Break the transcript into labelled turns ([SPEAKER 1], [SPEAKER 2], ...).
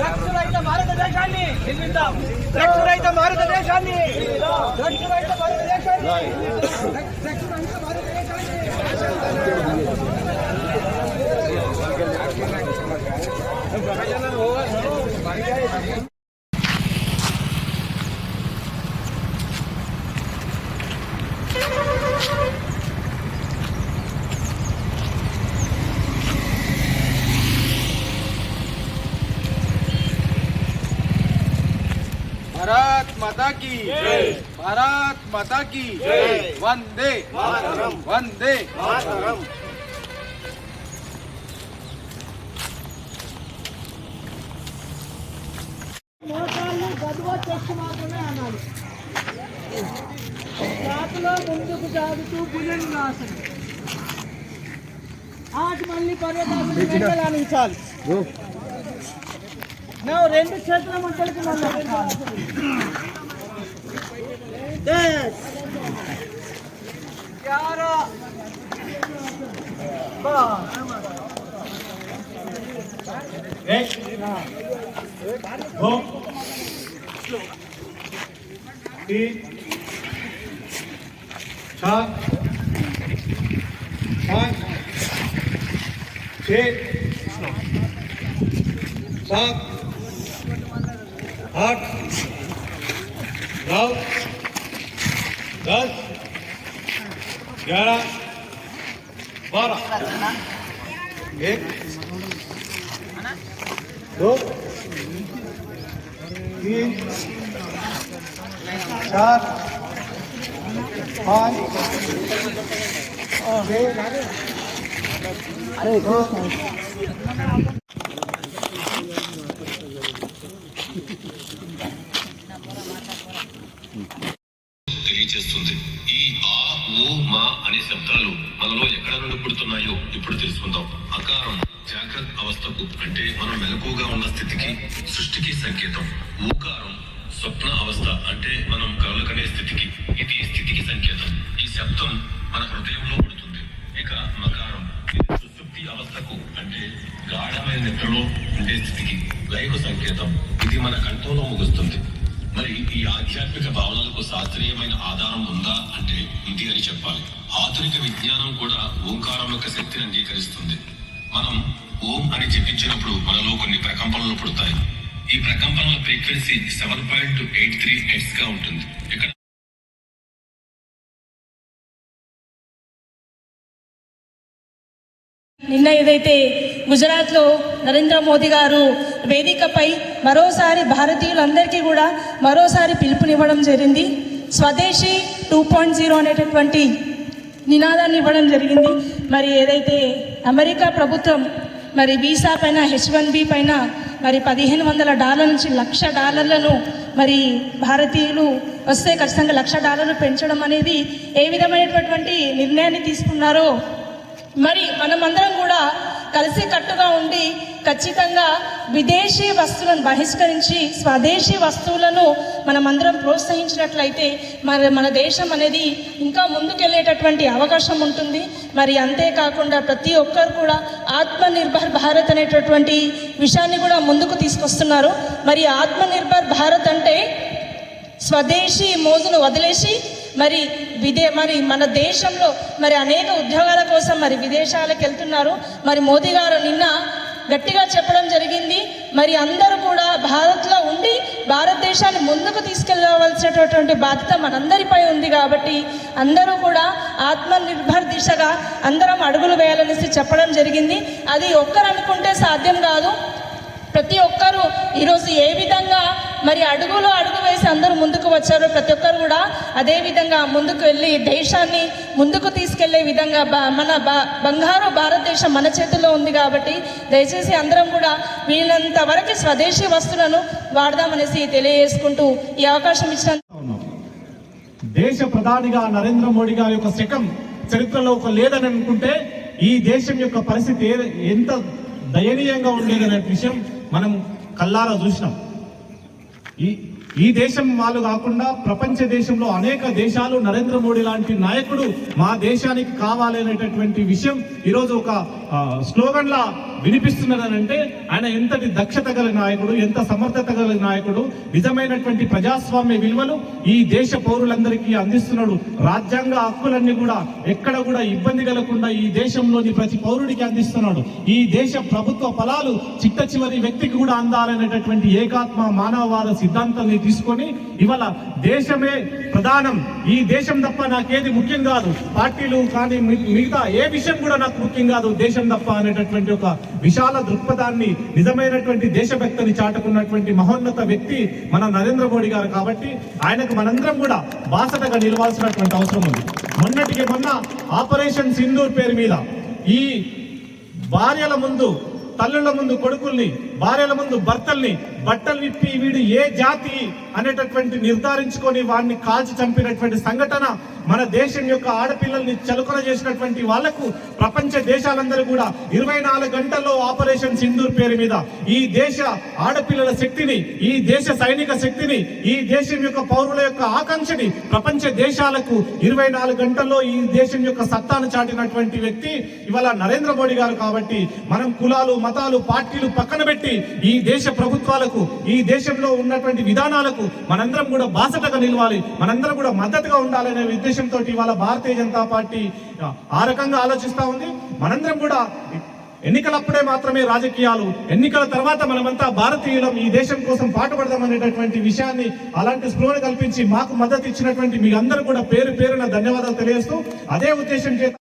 [SPEAKER 1] రక్షరహిత భారతదేశాన్ని నిర్మిద్దాం. రక్షరహిత భారతదేశాన్ని రక్షరహిత భారతదేశాన్ని
[SPEAKER 2] రక్షరహిత భారతదేశాన్ని माता की भारत माता की वंदे वंदे
[SPEAKER 3] మోకాళ్ళు గదువ చెక్కు మాత్రమే అనాలి చేతిలో ముందుకు జాగుతూ బుల్లెన్ నాశనం ఆటి మళ్ళీ పర్వతాలను వెంటలానించాలి నువ్వు రెండు చేతుల మంటలకి మళ్ళీ Yes. Chiara.
[SPEAKER 4] Next. Go. तीन चार पाँच छ सात आठ नौ दस ग्यारह बारह एक दो तीन चार पाँच अरे दो
[SPEAKER 5] తెలియజేస్తుంది ఈ ఆ ఓ మా అనే శబ్దాలు మనలో ఎక్కడ నుండి పుడుతున్నాయో ఇప్పుడు తెలుసుకుందాం. అకారం జాగ్రత్త అవస్థకు అంటే మనం మెలకుగా ఉన్న స్థితికి సృష్టికి సంకేతం. ఊకారం స్వప్న అవస్థ అంటే మనం కలలు కనే స్థితికి ఇది స్థితికి సంకేతం. ఈ శబ్దం మన హృదయంలో పుడుతుంది. ఇక మకారం ఇది అవస్థకు అంటే గాఢమైన నిద్రలో ఉండే స్థితికి లైవ్ సంకేతం. ఇది మన కంఠంలో ముగుస్తుంది. మరి ఈ ఆధ్యాత్మిక భావనలకు శాస్త్రీయమైన ఆధారం ఉందా అంటే ఇది అని చెప్పాలి. ఆధునిక విజ్ఞానం కూడా ఓంకారం యొక్క శక్తిని అంగీకరిస్తుంది. మనం ఓం అని జపించినప్పుడు మనలో కొన్ని ప్రకంపనలు పుడతాయి. ఈ ప్రకంపనల frequency seven point eight three హెడ్స్గా ఉంటుంది. ఇక్కడ
[SPEAKER 6] నిన్న ఏదైతే గుజరాత్లో నరేంద్ర మోదీ గారు వేదికపై మరోసారి భారతీయులందరికీ కూడా మరోసారి పిలుపునివ్వడం జరిగింది. స్వదేశీ టూ పాయింట్ జీరో అనేటటువంటి నినాదాన్ని ఇవ్వడం జరిగింది. మరి ఏదైతే అమెరికా ప్రభుత్వం మరి వీసా పైన హెచ్ వన్ బి పైన మరి పదిహేను వందల డాలర్ల నుంచి లక్ష డాలర్లను మరి భారతీయులు వస్తే ఖచ్చితంగా లక్ష డాలర్లు పెంచడం అనేది ఏ విధమైనటువంటి నిర్ణయాన్ని తీసుకున్నారో మరి మనమందరం కూడా కలిసికట్టుగా ఉండి ఖచ్చితంగా విదేశీ వస్తువులను బహిష్కరించి స్వదేశీ వస్తువులను మనమందరం ప్రోత్సహించినట్లయితే మరి మన దేశం అనేది ఇంకా ముందుకెళ్ళేటటువంటి అవకాశం ఉంటుంది. మరి అంతేకాకుండా ప్రతి ఒక్కరు కూడా ఆత్మనిర్భర్ భారత్ అనేటటువంటి విషయాన్ని కూడా ముందుకు తీసుకొస్తున్నారు. మరి ఆత్మనిర్భర్ భారత్ అంటే స్వదేశీ మోజును వదిలేసి మరి విదే మరి మన దేశంలో మరి అనేక ఉద్యోగాల కోసం మరి విదేశాలకు వెళ్తున్నారు. మరి మోదీ గారు నిన్న గట్టిగా చెప్పడం జరిగింది. మరి అందరూ కూడా భారత్లో ఉండి భారతదేశాన్ని ముందుకు తీసుకెళ్ళవలసినటువంటి బాధ్యత మనందరిపై ఉంది కాబట్టి అందరూ కూడా ఆత్మనిర్భర్ దిశగా అందరం అడుగులు వేయాలనేసి చెప్పడం జరిగింది. అది ఒక్కరు అనుకుంటే సాధ్యం కాదు. ప్రతి ఒక్కరూ ఈరోజు ఏ విధంగా మరి అడుగులో అడుగు వేసి అందరూ ముందుకు వచ్చారో ప్రతి ఒక్కరు కూడా అదే విధంగా ముందుకు వెళ్ళి దేశాన్ని ముందుకు తీసుకెళ్ళే విధంగా మన బంగారు భారతదేశం మన చేతుల్లో ఉంది కాబట్టి దయచేసి అందరం కూడా వీళ్ళంత వరకు స్వదేశీ వస్తువులను వాడదామనేసి తెలియజేసుకుంటూ ఈ అవకాశం ఇచ్చిన
[SPEAKER 4] దేశ ప్రధానిగా నరేంద్ర మోడీ గారి యొక్క శకం చరిత్రలో ఒక లేదని అనుకుంటే ఈ దేశం యొక్క పరిస్థితి ఎంత దయనీయంగా ఉండేదనే విషయం మనం కల్లారా చూసినాం. ఈ ఈ దేశం వాళ్ళు కాకుండా ప్రపంచ దేశంలో అనేక దేశాలు నరేంద్ర మోడీ లాంటి నాయకుడు మా దేశానికి కావాలి అనేటటువంటి విషయం ఈరోజు ఒక స్లోగన్లా వినిపిస్తున్నదనంటే ఆయన ఎంతటి దక్షత గల నాయకుడు ఎంత సమర్థత గల నాయకుడు నిజమైనటువంటి ప్రజాస్వామ్య విలువలు ఈ దేశ పౌరులందరికీ అందిస్తున్నాడు. రాజ్యాంగ హక్కులన్నీ కూడా ఎక్కడ కూడా ఇబ్బంది కలగకుండా ఈ దేశంలోని ప్రతి పౌరుడికి అందిస్తున్నాడు. ఈ దేశ ప్రభుత్వ ఫలాలు చిట్ట చివరి వ్యక్తికి కూడా అందాలనేటటువంటి ఏకాత్మ మానవవాద సిద్ధాంతాన్ని తీసుకొని ఇవాళ దేశమే ప్రధానం. ఈ దేశం తప్ప నాకేది ముఖ్యం కాదు. పార్టీలు కానీ మిగతా ఏ విషయం కూడా నాకు ముఖ్యం కాదు. దేశం తప్ప అనేటటువంటి ఒక విశాల దృక్పథాన్ని నిజమైనటువంటి దేశభక్తిని చాటుకున్నటువంటి మహోన్నత వ్యక్తి మన నరేంద్ర మోడీ గారు కాబట్టి ఆయనకు మనందరం కూడా బాసటగా నిలవాల్సినటువంటి అవసరం ఉంది. మొన్నటికి మొన్న ఆపరేషన్ సింధూర్ పేరు మీద ఈ భార్యల ముందు తల్లుల ముందు కొడుకుల్ని భార్యల ముందు భర్తల్ని బట్టలు విప్పి వీడు ఏ జాతి అనేటటువంటి నిర్ధారించుకొని వాడిని కాల్చి చంపినటువంటి సంఘటన మన దేశం యొక్క ఆడపిల్లల్ని చలుకన చేసినటువంటి వాళ్ళకు ప్రపంచ దేశాలందరూ కూడా ఇరవై నాలుగు గంటల్లో ఆపరేషన్ సింధూర్ పేరు మీద ఈ దేశ ఆడపిల్లల శక్తిని ఈ దేశ సైనిక శక్తిని ఈ దేశం యొక్క పౌరుల యొక్క ఆకాంక్షని ప్రపంచ దేశాలకు ఇరవై నాలుగు గంటల్లో ఈ దేశం యొక్క సత్తాను చాటినటువంటి వ్యక్తి ఇవాళ నరేంద్ర మోడీ గారు కాబట్టి మనం కులాలు మతాలు పార్టీలు పక్కన పెట్టి ఈ దేశ ప్రభుత్వాలకు ఈ దేశంలో ఉన్నటువంటి విధానాలకు మనందరం కూడా బాసటగా నిలవాలి. మనందరం కూడా మద్దతుగా ఉండాలనే ఉద్దేశంతో ఇవాళ భారతీయ జనతా పార్టీ ఆ రకంగా ఆలోచిస్తా ఉంది. మనందరం కూడా ఎన్నికలప్పుడే మాత్రమే రాజకీయాలు ఎన్నికల తర్వాత మనమంతా భారతీయులం ఈ దేశం కోసం పాటుపడదాం అనేటటువంటి విషయాన్ని అలాంటి స్పృహను కల్పించి మాకు మద్దతు ఇచ్చినటువంటి మీ అందరూ కూడా పేరు పేరున ధన్యవాదాలు తెలియజేస్తూ అదే ఉద్దేశం చేత